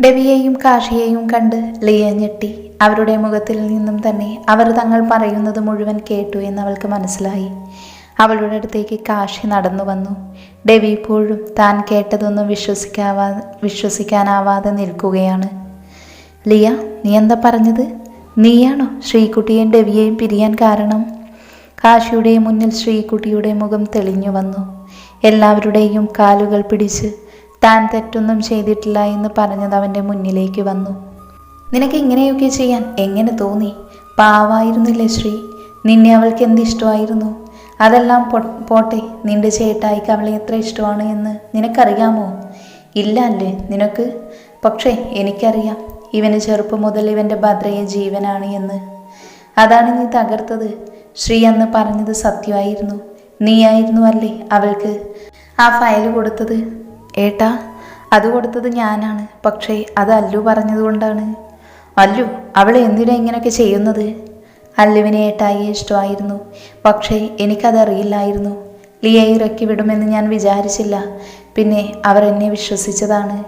ഡെവിയെയും കാഷിയെയും കണ്ട് ലിയ ഞെട്ടി. അവരുടെ മുഖത്തിൽ നിന്നും തന്നെ അവർ തങ്ങൾ പറയുന്നത് മുഴുവൻ കേട്ടു എന്ന് അവൾക്ക് മനസ്സിലായി. അവളുടെ അടുത്തേക്ക് കാശി നടന്നു വന്നു. ഡെവി ഇപ്പോഴും താൻ കേട്ടതൊന്നും വിശ്വസിക്കാവാ വിശ്വസിക്കാനാവാതെ നിൽക്കുകയാണ്. ലിയ നീ എന്താ പറഞ്ഞത്? നീയാണോ ശ്രീകുട്ടിയെയും ഡെവിയെയും പിരിയാൻ കാരണം? കാശിയുടെ മുന്നിൽ ശ്രീകുട്ടിയുടെ മുഖം തെളിഞ്ഞു വന്നു. എല്ലാവരുടെയും കാലുകൾ പിടിച്ച് താൻ തെറ്റൊന്നും ചെയ്തിട്ടില്ല എന്ന് പറഞ്ഞത് അവന്റെ മുന്നിലേക്ക് വന്നു. നിനക്ക് ഇങ്ങനെയൊക്കെ ചെയ്യാൻ എങ്ങനെ തോന്നി? പാവായിരുന്നില്ലേ ശ്രീ? നിന്നെ അവൾക്ക് എന്ത് ഇഷ്ടമായിരുന്നു? അതെല്ലാം പോട്ടെ നിന്റെ ചേട്ടായിക്ക് അവളെ എത്ര ഇഷ്ടമാണ് എന്ന് നിനക്കറിയാമോ? ഇല്ല അല്ലേ നിനക്ക്? പക്ഷേ എനിക്കറിയാം. ഇവന് ചെറുപ്പം മുതൽ ഇവന്റെ ഭദ്രയെ ജീവനാണ് എന്ന്. അതാണ് നീ തകർത്തത്. ശ്രീ അന്ന് പറഞ്ഞത് സത്യമായിരുന്നു. നീയായിരുന്നു അല്ലേ അവൾക്ക് ആ ഫയൽ കൊടുത്തത്? ഏട്ടാ അത് കൊടുത്തത് ഞാനാണ്. പക്ഷേ അത് അല്ലു പറഞ്ഞതുകൊണ്ടാണ് അല്ലു അവൾ എന്തിനാ ഇങ്ങനെയൊക്കെ ചെയ്യുന്നത്? അല്ലുവിനെ ഏട്ടായി ഇഷ്ടമായിരുന്നു. പക്ഷേ എനിക്കതറിയില്ലായിരുന്നു. ലിയയെ ഇറക്കി വിടുമെന്ന് ഞാൻ വിചാരിച്ചില്ല. പിന്നെ അവർ എന്നെ വിശ്വസിച്ചതാണ്.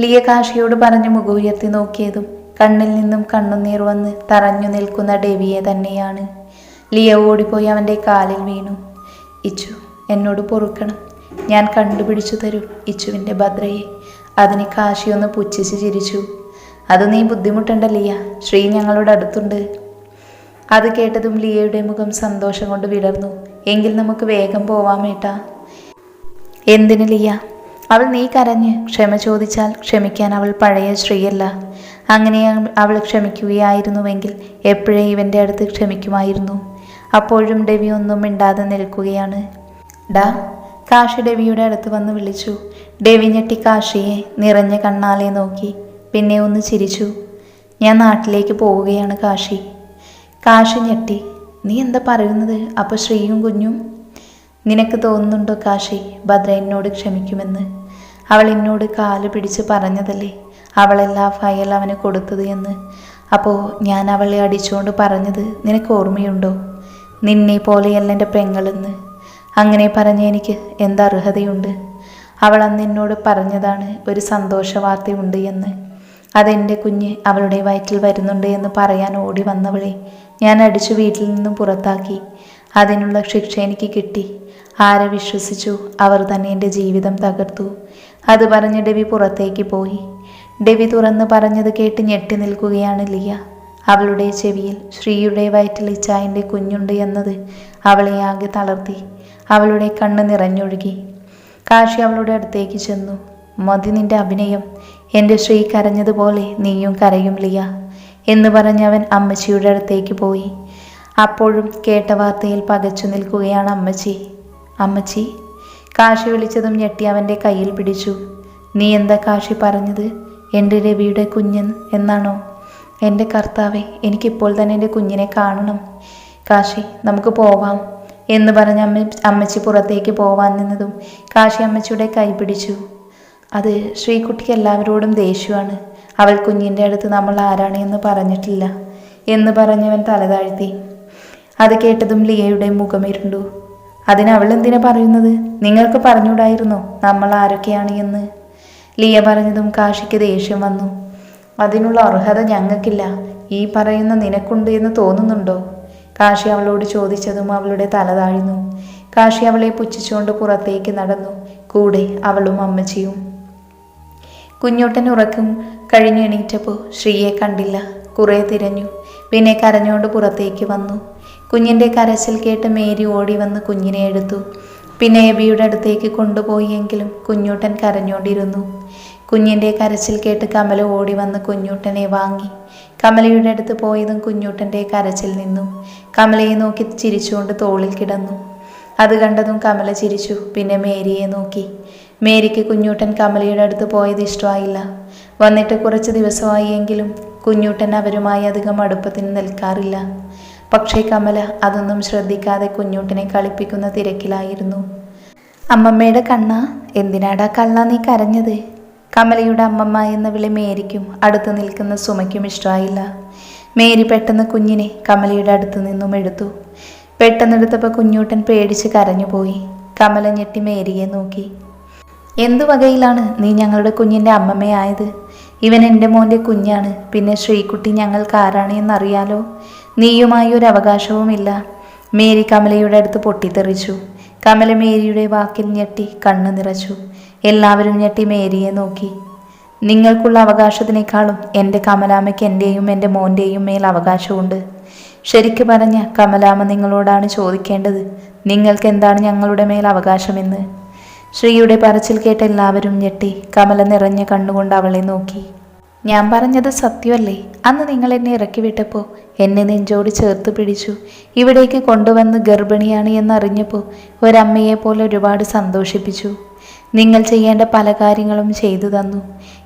ലിയ കാശിയോട് പറഞ്ഞു മുഖുയർത്തി നോക്കിയതും കണ്ണിൽ നിന്നും കണ്ണുനീർ വന്ന് തറഞ്ഞു നിൽക്കുന്ന ഡെവിയെ തന്നെയാണ്. ലിയ ഓടിപ്പോയി അവന്റെ കാലിൽ വീണു. ഇച്ചു എന്നോട് പൊറുക്കണം. ഞാൻ കണ്ടുപിടിച്ചു തരും ഇച്ചുവിന്റെ ഭദ്രയെ. അതിന് കാശിയൊന്ന് പുച്ഛിച്ച് ചിരിച്ചു. അത് നീ ബുദ്ധിമുട്ടണ്ട ലിയ ശ്രീ ഞങ്ങളുടെ അടുത്തുണ്ട്. അത് കേട്ടതും ലിയയുടെ മുഖം സന്തോഷം കൊണ്ട് വിടർന്നു. എങ്കിൽ നമുക്ക് വേഗം പോവാമേട്ടാ എന്തിന് ലിയ? അവൾ നീ കരഞ്ഞ്. ക്ഷമ ചോദിച്ചാൽ ക്ഷമിക്കാൻ അവൾ പഴയ ശ്രീയല്ല അങ്ങനെ അവൾ ക്ഷമിക്കുകയായിരുന്നുവെങ്കിൽ എപ്പോഴേ ഇവന്റെ അടുത്ത് ക്ഷമിക്കുമായിരുന്നു. അപ്പോഴും ഡെവി ഒന്നും മിണ്ടാതെ നിൽക്കുകയാണ്. ഡാ കാശി ഡെവിയുടെ അടുത്ത് വന്ന് വിളിച്ചു. ഡെവി ഞെട്ടി കാശിയെ നിറഞ്ഞ കണ്ണാലെ നോക്കി. പിന്നെ ഒന്ന് ചിരിച്ചു. ഞാൻ നാട്ടിലേക്ക് പോവുകയാണ് കാശി. കാശി ഞെട്ടി. നീ എന്താ പറയുന്നത്? അപ്പോൾ ശ്രീയും കുഞ്ഞും? നിനക്ക് തോന്നുന്നുണ്ടോ കാശി? ഭദ്ര എന്നോട് ക്ഷമിക്കുമെന്ന്. അവൾ എന്നോട് കാൽ പിടിച്ച് പറഞ്ഞതല്ലേ? അവളെല്ലാ ഫയൽ അവന് കൊടുത്തത് എന്ന്. അപ്പോൾ ഞാൻ അവളെ അടിച്ചുകൊണ്ട് പറഞ്ഞത് നിനക്ക് ഓർമ്മയുണ്ടോ? നിന്നെ പോലെയല്ല എന്റെ പെങ്ങളെന്ന്. അങ്ങനെ പറഞ്ഞ എനിക്ക് എന്താ അർഹതയുണ്ട്? അവൾ അന്ന് എന്നോട് പറഞ്ഞതാണ് ഒരു സന്തോഷ വാർത്തയുണ്ട് എന്ന്. അതെന്റെ കുഞ്ഞ് അവളുടെ വയറ്റിൽ വരുന്നുണ്ട് എന്ന് പറയാൻ ഓടി വന്നവളെ ഞാൻ അടിച്ചു വീട്ടിൽ നിന്നും പുറത്താക്കി. അതിനുള്ള ശിക്ഷ എനിക്ക് കിട്ടി. ആരെ വിശ്വസിച്ചു അവർ തന്നെ എന്റെ ജീവിതം തകർത്തു. അത് പറഞ്ഞ് ഡെവി പുറത്തേക്ക് പോയി. ഡെവി തുറന്ന് പറഞ്ഞത് കേട്ട് ഞെട്ടി നിൽക്കുകയാണ് ലിയ. അവളുടെ ചെവിയിൽ ശ്രീയുടെ വയറ്റിൽ ഇച്ചായന്റെ കുഞ്ഞുണ്ട് എന്നത് അവളെ ആകെ തളർത്തി. അവളുടെ കണ്ണ് നിറഞ്ഞൊഴുകി. കാശി അവളുടെ അടുത്തേക്ക് ചെന്നു. മതി നിന്റെ അഭിനയം. എന്റെ ശ്രീ കരഞ്ഞതുപോലെ നീയും കരയും ലിയ എന്ന് പറഞ്ഞവൻ അമ്മച്ചിയുടെ അടുത്തേക്ക് പോയി. അപ്പോഴും കേട്ട വാർത്തയിൽ പകച്ചു നിൽക്കുകയാണ് അമ്മച്ചി. അമ്മച്ചി കാശി വിളിച്ചതും ഞെട്ടി അവന്റെ കയ്യിൽ പിടിച്ചു. നീ എന്താ കാശി പറഞ്ഞത്? എന്റെ രവിയുടെ കുഞ്ഞൻ എന്നാണോ? എന്റെ കർത്താവെ എനിക്കിപ്പോൾ തന്നെ എന്റെ കുഞ്ഞിനെ കാണണം. കാശി നമുക്ക് പോവാം. എന്ന് പറഞ്ഞ് അമ്മ അമ്മച്ചി പുറത്തേക്ക് പോവാൻ നിന്നതും കാശി അമ്മച്ചിയുടെ കൈ പിടിച്ചു. അത് ശ്രീകുട്ടിക്ക് എല്ലാവരോടും ദേഷ്യമാണ്. അവൾ കുഞ്ഞിന്റെ അടുത്ത് നമ്മൾ ആരാണ് എന്ന് പറഞ്ഞിട്ടില്ല എന്ന് പറഞ്ഞവൻ തലതാഴ്ത്തി അത് കേട്ടതും ലിയയുടെ മുഖമിരുണ്ടു അതിനവൾ എന്തിനാ പറയുന്നത്? നിങ്ങൾക്ക് പറഞ്ഞുകൂടായിരുന്നോ? നമ്മൾ ആരൊക്കെയാണ് എന്ന്. ലിയ പറഞ്ഞതും കാശിക്ക് ദേഷ്യം വന്നു. അതിനുള്ള അർഹത ഞങ്ങൾക്കില്ല. ഈ പറയുന്ന നിനക്കുണ്ട് എന്ന് തോന്നുന്നുണ്ടോ? കാശി അവളോട് ചോദിച്ചതും അവളുടെ തല താഴ്ന്നു. കാശി അവളെ പുച്ഛിച്ചുകൊണ്ട് പുറത്തേക്ക് നടന്നു. കൂടെ അവളും അമ്മച്ചിയും. കുഞ്ഞോട്ടൻ ഉറക്കം കഴിഞ്ഞ് എണീറ്റപ്പോൾ ശ്രീയെ കണ്ടില്ല. കുറേ തിരഞ്ഞു. പിന്നെ കരഞ്ഞുകൊണ്ട് പുറത്തേക്ക് വന്നു. കുഞ്ഞിന്റെ കരച്ചിൽ കേട്ട് മേരി ഓടി വന്ന് കുഞ്ഞിനെ എടുത്തു. പിന്നെ എബിയുടെ അടുത്തേക്ക് കൊണ്ടുപോയെങ്കിലും കുഞ്ഞൂട്ടൻ കരഞ്ഞുകൊണ്ടിരുന്നു കുഞ്ഞിന്റെ കരച്ചിൽ കേട്ട് കമല ഓടി വന്ന് കുഞ്ഞൂട്ടനെ വാങ്ങി. കമലയുടെ അടുത്ത് പോയതും കുഞ്ഞൂട്ടന്റെ കരച്ചിൽ നിന്നു. കമലയെ നോക്കി ചിരിച്ചുകൊണ്ട് തോളിൽ കിടന്നു. അത് കണ്ടതും കമല ചിരിച്ചു പിന്നെ മേരിയെ നോക്കി. മേരിക്ക് കുഞ്ഞൂട്ടൻ കമലയുടെ അടുത്ത് പോയത് ഇഷ്ടമായില്ല. വന്നിട്ട് കുറച്ച് ദിവസമായി എങ്കിലും കുഞ്ഞൂട്ടൻ അവരുമായി അധികം അടുപ്പത്തിന് നിൽക്കാറില്ല. പക്ഷേ കമല അതൊന്നും ശ്രദ്ധിക്കാതെ കുഞ്ഞൂട്ടനെ കളിപ്പിക്കുന്ന തിരക്കിലായിരുന്നു. അമ്മമ്മയുടെ കണ്ണ എന്തിനാടാ കള്ള നീ കരഞ്ഞത്? കമലയുടെ അമ്മമ്മ എന്ന വിളി മേരിക്കും അടുത്ത് നിൽക്കുന്ന സുമയ്ക്കും ഇഷ്ടമായില്ല. മേരി പെട്ടെന്ന് കുഞ്ഞിനെ കമലയുടെ അടുത്ത് നിന്നും എടുത്തു. പെട്ടെന്നെടുത്തപ്പോൾ കുഞ്ഞൂട്ടൻ പേടിച്ച് കരഞ്ഞുപോയി. കമല ഞെട്ടി മേരിയെ നോക്കി. എന്തു വകയിലാണ് നീ ഞങ്ങളുടെ കുഞ്ഞിന്റെ അമ്മമ്മയായത്? ഇവൻ എന്റെ മോന്റെ കുഞ്ഞാണ്. പിന്നെ ശ്രീകുട്ടി ഞങ്ങൾക്ക് ആരാണ് എന്നറിയാലോ? നീയുമായി ഒരു അവകാശവുമില്ല. മേരി കമലയുടെ അടുത്ത് പൊട്ടിത്തെറിച്ചു. കമല മേരിയുടെ വാക്കിൽ ഞെട്ടി കണ്ണു നിറച്ചു എല്ലാവരും ഞെട്ടി മേരിയെ നോക്കി. നിങ്ങൾക്കുള്ള അവകാശത്തിനേക്കാളും എന്റെ കമലാമയ്ക്ക് എന്റെയും എന്റെ മോന്റെയും മേൽ അവകാശമുണ്ട്. ശരിക്കു പറഞ്ഞ കമലാമ നിങ്ങളോടാണ് ചോദിക്കേണ്ടത്. നിങ്ങൾക്ക് എന്താണ് ഞങ്ങളുടെ മേൽ അവകാശമെന്ന്. ശ്രീയുടെ പറച്ചിൽ കേട്ട് എല്ലാവരും ഞെട്ടി. കമല നിറഞ്ഞ കണ്ണുകൊണ്ട് അവളെ നോക്കി. ഞാൻ പറഞ്ഞത് സത്യമല്ലേ? അന്ന് നിങ്ങൾ എന്നെ ഇറക്കി വിട്ടപ്പോൾ എന്നെ നെഞ്ചോട് ചേർത്ത് പിടിച്ചു. ഇവിടേക്ക് കൊണ്ടുവന്ന് ഗർഭിണിയാണ് എന്നറിഞ്ഞപ്പോൾ ഒരമ്മയെ പോലെ ഒരുപാട് സന്തോഷിപ്പിച്ചു. നിങ്ങൾ ചെയ്യേണ്ട പല കാര്യങ്ങളും ചെയ്തു തന്നു.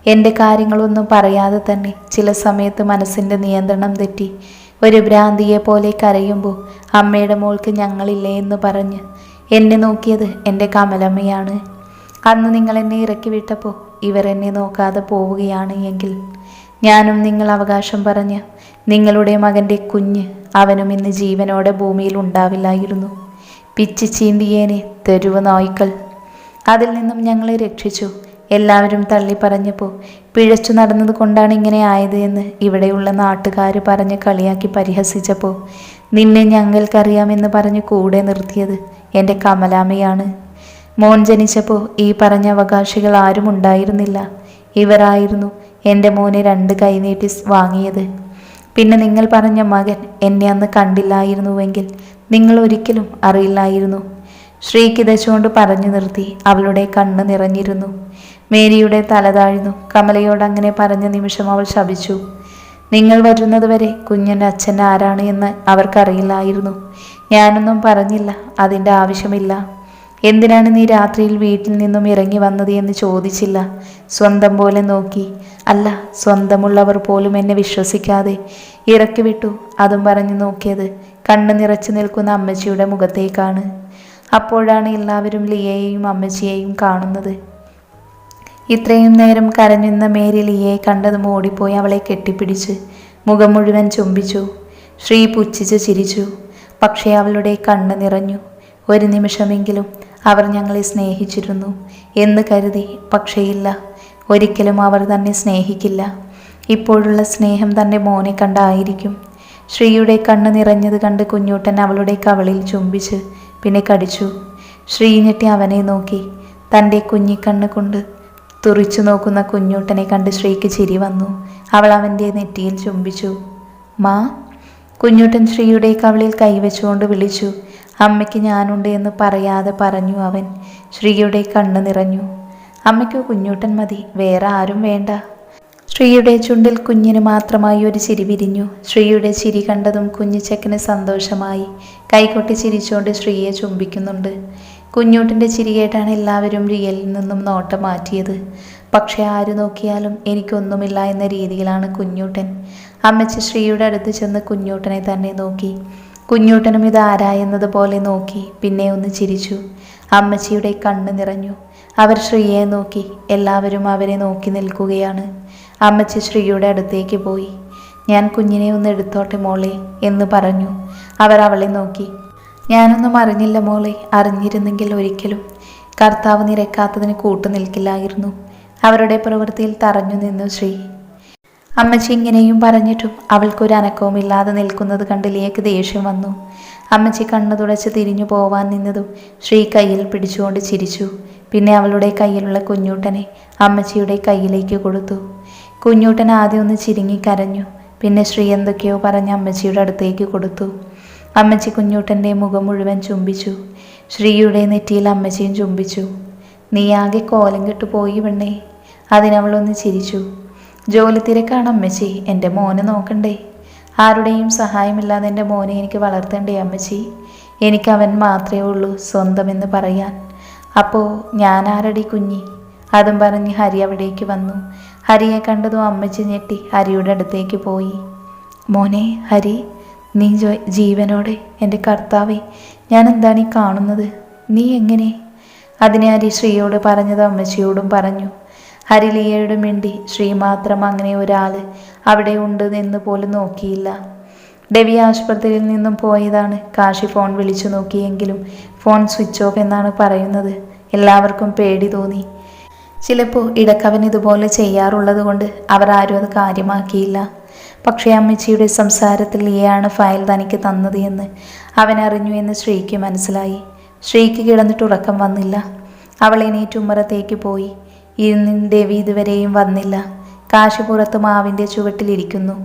എന്റെ കാര്യങ്ങളൊന്നും പറയാതെ തന്നെ ചില സമയത്ത് മനസ്സിന്റെ നിയന്ത്രണം തെറ്റി. ഒരു ഭ്രാന്തിയെ പോലെ കരയുമ്പോൾ അമ്മയുടെ മോൾക്ക് ഞങ്ങളില്ലേ എന്ന് പറഞ്ഞ് എന്നെ നോക്കിയത് എന്റെ കമലമ്മയാണ്. അന്ന് നിങ്ങൾ എന്നെ ഇറക്കി വിട്ടപ്പോൾ ഇവർ എന്നെ നോക്കാതെ പോവുകയാണ് എങ്കിൽ. ഞാനും നിങ്ങൾ അവകാശം പറഞ്ഞ് നിങ്ങളുടെ മകന്റെ കുഞ്ഞ് അവനും ഇന്ന് ജീവനോടെ ഭൂമിയിൽ ഉണ്ടാവില്ലായിരുന്നു. പിച്ചി ചീന്തിയേനെ തെരുവ് നായ്ക്കൾ. അതിൽ നിന്നും ഞങ്ങളെ രക്ഷിച്ചു. എല്ലാവരും തള്ളി പറഞ്ഞപ്പോൾ പിഴച്ചു നടന്നത് കൊണ്ടാണ് ഇങ്ങനെ ആയത് എന്ന് ഇവിടെയുള്ള നാട്ടുകാർ പറഞ്ഞ് കളിയാക്കി പരിഹസിച്ചപ്പോൾ നിന്നെ ഞങ്ങൾക്കറിയാമെന്ന് പറഞ്ഞ് കൂടെ നിർത്തിയത് എന്റെ കമലാമയാണ് മോൻ ജനിച്ചപ്പോൾ ഈ പറഞ്ഞ അവകാശികൾ ആരും ഉണ്ടായിരുന്നില്ല. ഇവരായിരുന്നു എന്റെ മോനെ രണ്ട് കൈനീട്ടി വാങ്ങിയത്. പിന്നെ നിങ്ങൾ പറഞ്ഞ മകൻ എന്നെ അന്ന് കണ്ടില്ലായിരുന്നുവെങ്കിൽ നിങ്ങൾ ഒരിക്കലും അറിയില്ലായിരുന്നു. ശ്രീ കിതച്ചുകൊണ്ട് പറഞ്ഞു നിർത്തി. അവളുടെ കണ്ണ് നിറഞ്ഞിരുന്നു. മേരിയുടെ തല താഴ്ന്നു. കമലയോട് അങ്ങനെ പറഞ്ഞ നിമിഷം അവൾ ശപിച്ചു. നിങ്ങൾ വരുന്നതുവരെ കുഞ്ഞന്റെ അച്ഛൻ ആരാണ് എന്ന് അവർക്കറിയില്ലായിരുന്നു. ഞാനൊന്നും പറഞ്ഞില്ല. അതിന്റെ ആവശ്യമില്ല. എന്തിനാണ് നീ രാത്രിയിൽ വീട്ടിൽ നിന്നും ഇറങ്ങി വന്നത് എന്ന് ചോദിച്ചില്ല. സ്വന്തം പോലെ നോക്കി. അല്ല സ്വന്തമുള്ളവർ പോലും എന്നെ വിശ്വസിക്കാതെ ഇറക്കി വിട്ടു. അതും പറഞ്ഞു നോക്കിയത് കണ്ണ് നിറച്ചു നിൽക്കുന്ന അമ്മച്ചിയുടെ മുഖത്തേക്കാണ്. അപ്പോഴാണ് എല്ലാവരും ലിയയെയും അമ്മച്ചിയെയും കാണുന്നത്. ഇത്രയും നേരം കരഞ്ഞുന്ന മേരി ലിയയെ കണ്ടതും ഓടിപ്പോയി അവളെ കെട്ടിപ്പിടിച്ച് മുഖം മുഴുവൻ ചുംബിച്ചു. ശ്രീ പുച്ഛിച്ച് ചിരിച്ചു. പക്ഷേ അവളുടെ കണ്ണ് നിറഞ്ഞു. ഒരു നിമിഷമെങ്കിലും അവർ ഞങ്ങളെ സ്നേഹിച്ചിരുന്നു എന്ന് കരുതി. പക്ഷേയില്ല ഒരിക്കലും അവർ തന്നെ സ്നേഹിക്കില്ല. ഇപ്പോഴുള്ള സ്നേഹം തന്റെ മോനെ കണ്ടായിരിക്കും. ശ്രീയുടെ കണ്ണ് നിറഞ്ഞത് കണ്ട് കുഞ്ഞൂട്ടൻ അവളുടെ കവളിൽ ചുംബിച്ച് പിന്നെ കടിച്ചു. ശ്രീ ഞെട്ടി അവനെ നോക്കി. തന്റെ കുഞ്ഞിക്കണ്ണ് കൊണ്ട് തുറിച്ചു നോക്കുന്ന കുഞ്ഞൂട്ടനെ കണ്ട് ശ്രീക്ക് ചിരി വന്നു. അവൾ അവന്റെ നെറ്റിയിൽ ചുംബിച്ചു. മാ? കുഞ്ഞൂട്ടൻ ശ്രീയുടെ കവളിൽ കൈവച്ചുകൊണ്ട് വിളിച്ചു. അമ്മയ്ക്ക് ഞാനുണ്ട് എന്ന് പറയാതെ പറഞ്ഞു അവൻ. ശ്രീയുടെ കണ്ണ് നിറഞ്ഞു. അമ്മയ്ക്ക് കുഞ്ഞൂട്ടൻ മതി. വേറെ ആരും വേണ്ട. ശ്രീയുടെ ചുണ്ടിൽ കുഞ്ഞിന് മാത്രമായി ഒരു ചിരി വിരിഞ്ഞു. ശ്രീയുടെ ചിരി കണ്ടതും കുഞ്ഞു ചെക്കന് സന്തോഷമായി. കൈകൊട്ടി ചിരിച്ചുകൊണ്ട് ശ്രീയെ ചുംബിക്കുന്നുണ്ട്. കുഞ്ഞൂട്ടിന്റെ ചിരി കേട്ടാണ് എല്ലാവരും റിയലിൽ നിന്നും നോട്ടം മാറ്റിയത്. പക്ഷെ ആര് നോക്കിയാലും എനിക്കൊന്നുമില്ല എന്ന രീതിയിലാണ് കുഞ്ഞൂട്ടൻ. അമ്മച്ചി ശ്രീയുടെ അടുത്ത് ചെന്ന് കുഞ്ഞൂട്ടനെ തന്നെ നോക്കി. കുഞ്ഞൂട്ടനും ഇത് ആരായെന്നത് പോലെ നോക്കി. പിന്നെ ഒന്ന് ചിരിച്ചു. അമ്മച്ചിയുടെ കണ്ണ് നിറഞ്ഞു. അവർ ശ്രീയെ നോക്കി. എല്ലാവരും അവരെ നോക്കി നിൽക്കുകയാണ്. അമ്മച്ചി ശ്രീയുടെ അടുത്തേക്ക് പോയി. ഞാൻ കുഞ്ഞിനെ ഒന്ന് എടുത്തോട്ടെ മോളെ എന്ന് പറഞ്ഞു. അവർ അവളെ നോക്കി. ഞാനൊന്നും അറിഞ്ഞില്ല മോളെ അറിഞ്ഞിരുന്നെങ്കിൽ ഒരിക്കലും. കർത്താവ് നിരക്കാത്തതിന് കൂട്ടു നിൽക്കില്ലായിരുന്നു. അവരുടെ പ്രവൃത്തിയിൽ തറഞ്ഞു നിന്നു ശ്രീ. അമ്മച്ചി ഇങ്ങനെയും പറഞ്ഞിട്ടും അവൾക്കൊരു അനക്കവും ഇല്ലാതെ നിൽക്കുന്നത് കണ്ട് ലിയക്ക് ദേഷ്യം വന്നു. അമ്മച്ചി കണ്ണു തുടച്ച് തിരിഞ്ഞു പോവാൻ നിന്നതും ശ്രീ കയ്യിൽ പിടിച്ചുകൊണ്ട് ചിരിച്ചു. പിന്നെ അവളുടെ കയ്യിലുള്ള കുഞ്ഞൂട്ടനെ അമ്മച്ചിയുടെ കയ്യിലേക്ക് കൊടുത്തു. കുഞ്ഞൂട്ടൻ ആദ്യം ഒന്ന് ചിരിങ്ങി കരഞ്ഞു. പിന്നെ ശ്രീ എന്തൊക്കെയോ പറഞ്ഞ് അമ്മച്ചിയുടെ അടുത്തേക്ക് കൊടുത്തു. അമ്മച്ചി കുഞ്ഞൂട്ടന്റെ മുഖം മുഴുവൻ ചുംബിച്ചു. ശ്രീയുടെ നെറ്റിയിൽ അമ്മച്ചിയും ചുംബിച്ചു. നീ ആകെ കോലം കെട്ടു പോയി പെണ്ണേ. അതിനവളൊന്ന് ചിരിച്ചു. ജോലി തിരക്കാണ് അമ്മച്ചി. എന്റെ മോനെ നോക്കണ്ടേ. ആരുടെയും സഹായമില്ലാതെ എന്റെ മോനെ എനിക്ക് വളർത്തണ്ടേ അമ്മച്ചി. എനിക്ക് അവൻ മാത്രമേ ഉള്ളൂ സ്വന്തമെന്ന് പറയാൻ. അപ്പോൾ ഞാൻ ആരടി കുഞ്ഞി? അതും പറഞ്ഞ് ഹരി അവിടേക്ക് വന്നു. ഹരിയെ കണ്ടതും അമ്മച്ചി ഞെട്ടി ഹരിയുടെ അടുത്തേക്ക് പോയി. മോനെ ഹരി നീ ജീവനോടെ എന്റെ കർത്താവെ ഞാൻ എന്താണ് ഈ കാണുന്നത്? നീ എങ്ങനെ? അതിനെ ഹരി ശ്രീയോട് പറഞ്ഞത് അമ്മച്ചിയോടും പറഞ്ഞു. ഹരിലിയയോട് മിണ്ടി ശ്രീ മാത്രം അങ്ങനെ ഒരാൾ അവിടെ ഉണ്ട് എന്ന് പോലും നോക്കിയില്ല. ഡെവി ആശുപത്രിയിൽ നിന്നും പോയതാണ്. കാശി ഫോൺ വിളിച്ചു നോക്കിയെങ്കിലും ഫോൺ സ്വിച്ച് ഓഫ് എന്നാണ് പറയുന്നത്. എല്ലാവർക്കും പേടി തോന്നി. ചിലപ്പോൾ ഇടക്കവൻ ഇതുപോലെ ചെയ്യാറുള്ളത് കൊണ്ട് അവർ ആരും അത് കാര്യമാക്കിയില്ല. പക്ഷേ അമ്മച്ചിയുടെ സംസാരത്തിൽ ലിയയാണ് ഫയൽ തനിക്ക് തന്നത് എന്ന് അവൻ അറിഞ്ഞു എന്ന് ശ്രീക്ക് മനസ്സിലായി. ശ്രീക്ക് കിടന്നിട്ട് ഉറക്കം വന്നില്ല. അവൾ എണീറ്റ് ഉമ്മറത്തേക്ക് പോയി. ഇന്നും ദേവി ഇതുവരെയും വന്നില്ല കാശിപ്പുറത്ത് മാവിന്റെ ചുവട്ടിലിരിക്കുന്നു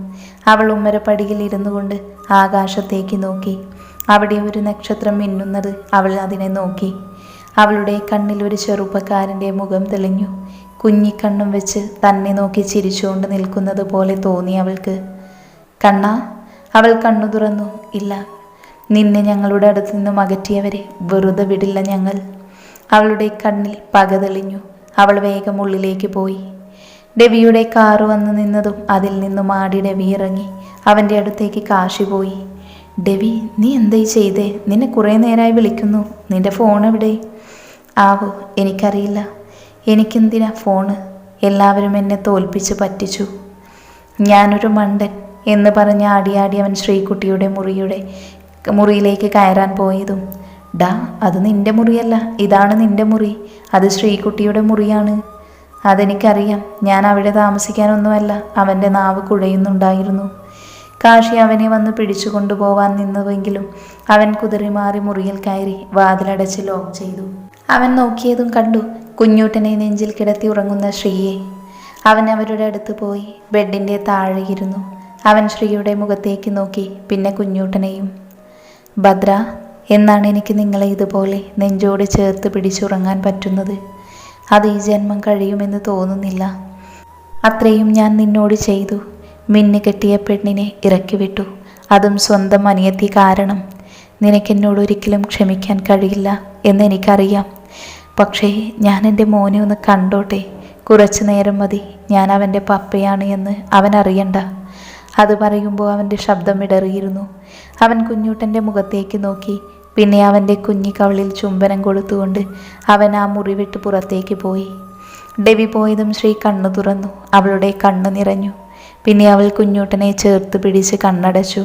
അവൾ ഉമ്മരപ്പടിയിൽ ഇരുന്നു കൊണ്ട് ആകാശത്തേക്ക് നോക്കി. അവിടെ ഒരു നക്ഷത്രം മിന്നുന്നത് അവൾ അതിനെ നോക്കി. അവളുടെ കണ്ണിൽ ഒരു ചെറുപ്പക്കാരന്റെ മുഖം തെളിഞ്ഞു. കുഞ്ഞിക്കണ്ണും വെച്ച് തന്നെ നോക്കി ചിരിച്ചുകൊണ്ട് നിൽക്കുന്നത് പോലെ തോന്നി അവൾക്ക്. കണ്ണ അവൾ കണ്ണു തുറന്നു. ഇല്ല നിന്നെ ഞങ്ങളുടെ അടുത്ത് നിന്നും അകറ്റിയവരെ വെറുതെ വിടില്ല ഞങ്ങൾ. അവളുടെ കണ്ണിൽ പക തെളിഞ്ഞു. അവൾ വേഗം ഉള്ളിലേക്ക് പോയി. രവിയുടെ കാറ് വന്നു നിന്നതും അതിൽ നിന്നും ആടി രവി ഇറങ്ങി അവന്റെ അടുത്തേക്ക് കാശി പോയി. ഡെവി നീ എന്തായി ചെയ്തേ? നിന്നെ കുറേ നേരമായി വിളിക്കുന്നു. നിന്റെ ഫോൺ എവിടെ? ആവോ എനിക്കറിയില്ല. എനിക്കെന്തിനാ ഫോണ്? എല്ലാവരും എന്നെ തോൽപ്പിച്ച് പറ്റിച്ചു. ഞാനൊരു മണ്ടൻ എന്ന് പറഞ്ഞ് ആടിയാടി അവൻ ശ്രീകുട്ടിയുടെ മുറിയുടെ മുറിയിലേക്ക് കയറാൻ പോയതും ഡാ അത് നിന്റെ മുറിയല്ല. ഇതാണ് നിന്റെ മുറി. അത് ശ്രീകുട്ടിയുടെ മുറിയാണ്. അതെനിക്കറിയാം. ഞാൻ അവിടെ താമസിക്കാനൊന്നുമല്ല. അവന്റെ നാവ് കുഴയുന്നുണ്ടായിരുന്നു. കാശി അവനെ വന്ന് പിടിച്ചു കൊണ്ടുപോവാൻ നിന്നുവെങ്കിലും അവൻ കുതിറി മാറി മുറിയിൽ കയറി വാതിലടച്ച് ലോക്ക് ചെയ്തു. അവൻ നോക്കിയതും കണ്ടു കുഞ്ഞൂട്ടനെ നെഞ്ചിൽ കിടത്തി ഉറങ്ങുന്ന ശ്രീയെ. അവൻ അവരുടെ അടുത്ത് പോയി ബെഡിന്റെ താഴെ ഇരുന്നു. അവൻ ശ്രീയുടെ മുഖത്തേക്ക് നോക്കി പിന്നെ കുഞ്ഞൂട്ടനെയും. ഭദ്ര എന്നാണ് എനിക്ക് നിങ്ങളെ ഇതുപോലെ നെഞ്ചോട് ചേർത്ത് പിടിച്ചുറങ്ങാൻ പറ്റുന്നത്? അത് ഈ ജന്മം കഴിയുമെന്ന് തോന്നുന്നില്ല. അത്രയും ഞാൻ നിന്നോട് ചെയ്തു. മിന്നു കെട്ടിയ പെണ്ണിനെ ഇറക്കിവിട്ടു. അതും സ്വന്തം അനിയത്തി കാരണം നിനക്കെന്നോട് ഒരിക്കലും ക്ഷമിക്കാൻ കഴിയില്ല എന്ന് എനിക്കറിയാം പക്ഷേ ഞാൻ എന്റെ മോനെ ഒന്ന് കണ്ടോട്ടെ. കുറച്ചു നേരം മതി. ഞാൻ അവന്റെ പപ്പയാണ് എന്ന് അവൻ അറിയണ്ട. അത് പറയുമ്പോൾ അവന്റെ ശബ്ദം ഇടറിയിരുന്നു. അവൻ കുഞ്ഞൂട്ടന്റെ മുഖത്തേക്ക് നോക്കി. പിന്നെ അവന്റെ കുഞ്ഞി കവളിൽ ചുംബനം കൊടുത്തുകൊണ്ട് അവൻ ആ മുറി വിട്ട് പുറത്തേക്ക് പോയി. ഡെവി പോയതും ശ്രീ കണ്ണു തുറന്നു. അവളുടെ കണ്ണു നിറഞ്ഞു. പിന്നെ അവൾ കുഞ്ഞൂട്ടനെ ചേർത്ത് പിടിച്ച് കണ്ണടച്ചു.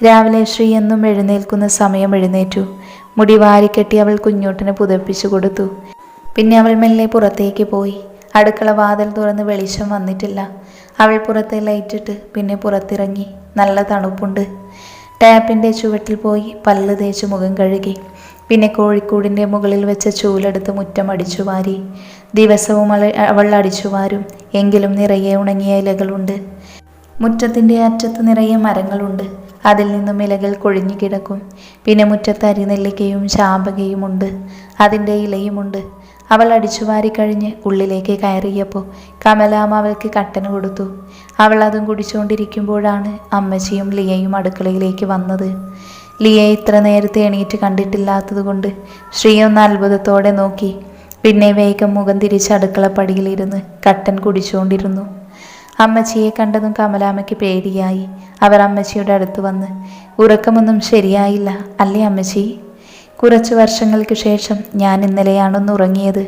രാവിലെ ശ്രീ എന്നും എഴുന്നേൽക്കുന്ന സമയം എഴുന്നേറ്റു. മുടി വാരിക്കെട്ടി അവൾ കുഞ്ഞോട്ടിനെ പുതപ്പിച്ചു കൊടുത്തു. പിന്നെ അവൾ മെല്ലെ പുറത്തേക്ക് പോയി. അടുക്കള വാതിൽ തുറന്ന് വെളിച്ചം വന്നിട്ടില്ല. അവൾ പുറത്തെ ലൈറ്റിട്ട് പിന്നെ പുറത്തിറങ്ങി. നല്ല തണുപ്പുണ്ട്. ടാപ്പിന്റെ ചുവട്ടിൽ പോയി പല്ല് തേച്ച് മുഖം കഴുകി. പിന്നെ കോഴിക്കൂടിന്റെ മുകളിൽ വെച്ച ചൂലെടുത്ത് മുറ്റം അടിച്ചു വാരി. ദിവസവും അവൾ അടിച്ചു വാരും. എങ്കിലും നിറയെ ഉണങ്ങിയ ഇലകളുണ്ട്. മുറ്റത്തിന്റെ അറ്റത്ത് നിറയെ മരങ്ങളുണ്ട്. അതിൽ നിന്നും ഇലകൾ കൊഴിഞ്ഞു കിടക്കും. പിന്നെ മുറ്റത്ത് അരിനെല്ലിക്കയും ശാമ്പകയുമുണ്ട് അതിന്റെ ഇലയുമുണ്ട് അവൾ അടിച്ചു വാരിക്കഴിഞ്ഞ് ഉള്ളിലേക്ക് കയറിയപ്പോൾ കമലാമ്മ അവൾക്ക് കട്ടന് കൊടുത്തു. അവൾ അതും കുടിച്ചുകൊണ്ടിരിക്കുമ്പോഴാണ് അമ്മച്ചിയും ലിയയും അടുക്കളയിലേക്ക് വന്നത്. ലിയ ഇത്ര നേരത്തെ എണീറ്റ് കണ്ടിട്ടില്ലാത്തതുകൊണ്ട് ശ്രീ ഒന്ന് അത്ഭുതത്തോടെ നോക്കി. പിന്നെ വേഗം മുഖം തിരിച്ച് അടുക്കളപ്പടിയിലിരുന്ന് കട്ടൻ കുടിച്ചുകൊണ്ടിരുന്നു. അമ്മച്ചിയെ കണ്ടതും കമലാമ്മയ്ക്ക് പേടിയായി. അവർ അമ്മച്ചിയുടെ അടുത്ത് വന്ന് ഉറക്കമൊന്നും ശരിയായില്ല അല്ലേ അമ്മച്ചി? കുറച്ച് വർഷങ്ങൾക്ക് ശേഷം ഞാൻ ഇന്നലെയാണൊന്ന് ഉറങ്ങിയത്.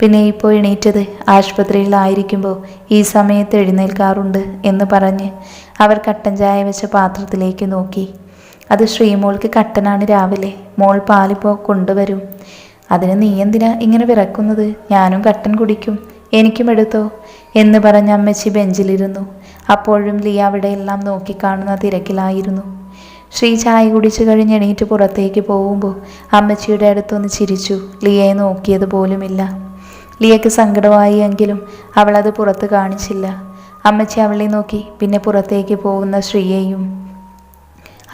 പിന്നെ ഇപ്പോൾ എണീറ്റത് ആശുപത്രിയിലായിരിക്കുമ്പോൾ ഈ സമയത്ത് എഴുന്നേൽക്കാറുണ്ട് എന്ന് പറഞ്ഞ് അവർ കട്ടൻ ചായ വെച്ച പാത്രത്തിലേക്ക് നോക്കി. അത് ശ്രീമോൾക്ക് കട്ടനാണ് രാവിലെ. മോൾ പാലിപ്പോൾ കൊണ്ടുവരും. അതിന് നീ എന്തിനാ ഇങ്ങനെ വിറക്കുന്നത്? ഞാനും കട്ടൻ കുടിക്കും. എനിക്കും എടുത്തോ എന്ന് പറഞ്ഞ അമ്മച്ചി ബെഞ്ചിലിരുന്നു. അപ്പോഴും ലിയ അവിടെ എല്ലാം നോക്കിക്കാണുന്ന തിരക്കിലായിരുന്നു. ശ്രീ ചായ കുടിച്ചു കഴിഞ്ഞ് എണീറ്റ് പുറത്തേക്ക് പോകുമ്പോൾ അമ്മച്ചിയുടെ അടുത്തൊന്ന് ചിരിച്ചു. ലിയയെ നോക്കിയത് പോലുമില്ല. ലിയക്ക് സങ്കടമായി എങ്കിലും അവളത് പുറത്ത് കാണിച്ചില്ല. അമ്മച്ചി അവളെ നോക്കി പിന്നെ പുറത്തേക്ക് പോകുന്ന ശ്രീയെയും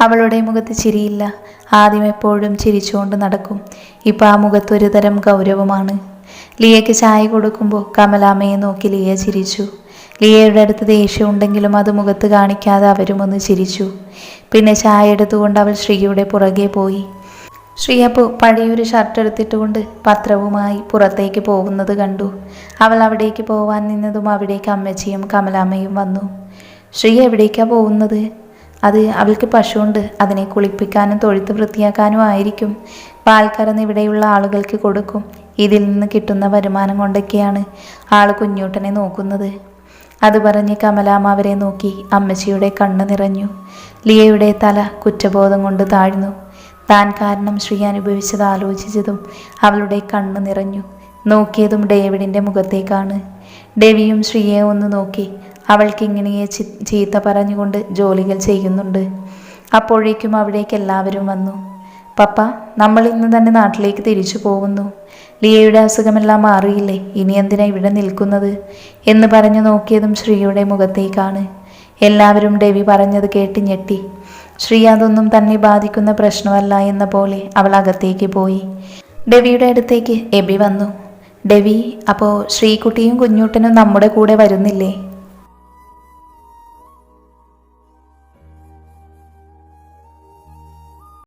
അവളുടെ മുഖത്ത് ചിരിയില്ല. ആദ്യം എപ്പോഴും ചിരിച്ചുകൊണ്ട് നടക്കും. ഇപ്പം ആ മുഖത്തൊരു തരം ഗൗരവമാണ്. ലിയയ്ക്ക് ചായ കൊടുക്കുമ്പോൾ കമലാമ്മയെ നോക്കി ലിയ ചിരിച്ചു. ലിയയുടെ അടുത്ത് ദേഷ്യം ഉണ്ടെങ്കിലും അത് മുഖത്ത് കാണിക്കാതെ അവരും ഒന്ന് ചിരിച്ചു. പിന്നെ ചായ എടുത്തുകൊണ്ട് അവൾ ശ്രീയുടെ പുറകെ പോയി. ശ്രീ അപ്പോൾ പഴയൊരു ഷർട്ട് എടുത്തിട്ടുകൊണ്ട് പത്രവുമായി പുറത്തേക്ക് പോകുന്നത് കണ്ടു. അവൾ അവിടേക്ക് പോവാൻ നിന്നതും അവിടേക്ക് അമ്മച്ചിയും കമലാമ്മയും വന്നു. ശ്രീ എവിടേക്കാണ് പോകുന്നത്? അത് അവൾക്ക് പശുണ്ട് അതിനെ കുളിപ്പിക്കാനും തൊഴുത്ത് വൃത്തിയാക്കാനും ആയിരിക്കും. പാൽക്കരന്ന് ഇവിടെയുള്ള ആളുകൾക്ക് കൊടുക്കും. ഇതിൽ നിന്ന് കിട്ടുന്ന വരുമാനം കൊണ്ടൊക്കെയാണ് ആൾ കുഞ്ഞൂട്ടനെ നോക്കുന്നത്. അത് പറഞ്ഞ് കമലാമ്മ അവരെ നോക്കി അമ്മച്ചിയുടെ കണ്ണ് നിറഞ്ഞു. ലിയയുടെ തല കുറ്റബോധം കൊണ്ട് താഴ്ന്നു. താൻ കാരണം ശ്രീ അനുഭവിച്ചത് ആലോചിച്ചതും അവളുടെ കണ്ണ് നിറഞ്ഞു. നോക്കിയതും ഡേവിഡിന്റെ മുഖത്തേക്കാണ്. ഡെവിയും ശ്രീയെ ഒന്ന് നോക്കി അവൾക്ക് ഇങ്ങനെയെ ചി- ചീത്ത പറഞ്ഞുകൊണ്ട് ജോലികൾ ചെയ്യുന്നുണ്ട്. അപ്പോഴേക്കും അവിടേക്ക് എല്ലാവരും വന്നു. പപ്പ നമ്മൾ ഇന്ന് തന്നെ നാട്ടിലേക്ക് തിരിച്ചു പോകുന്നു. ലിയയുടെ അസുഖമെല്ലാം മാറിയില്ലേ? ഇനി എന്തിനാ ഇവിടെ നിൽക്കുന്നത്? എന്ന് പറഞ്ഞു നോക്കിയതും ശ്രീയുടെ മുഖത്തേക്കാണ്. എല്ലാവരും ഡെവി പറഞ്ഞത് കേട്ട് ഞെട്ടി. ശ്രീ അതൊന്നും തന്നെ ബാധിക്കുന്ന പ്രശ്നമല്ല എന്ന പോലെ അവൾ അകത്തേക്ക് പോയി. ഡെവിയുടെ അടുത്തേക്ക് എബി വന്നു. ഡെവി അപ്പോൾ ശ്രീകുട്ടിയും കുഞ്ഞൂട്ടനും നമ്മുടെ കൂടെ വരുന്നില്ലേ?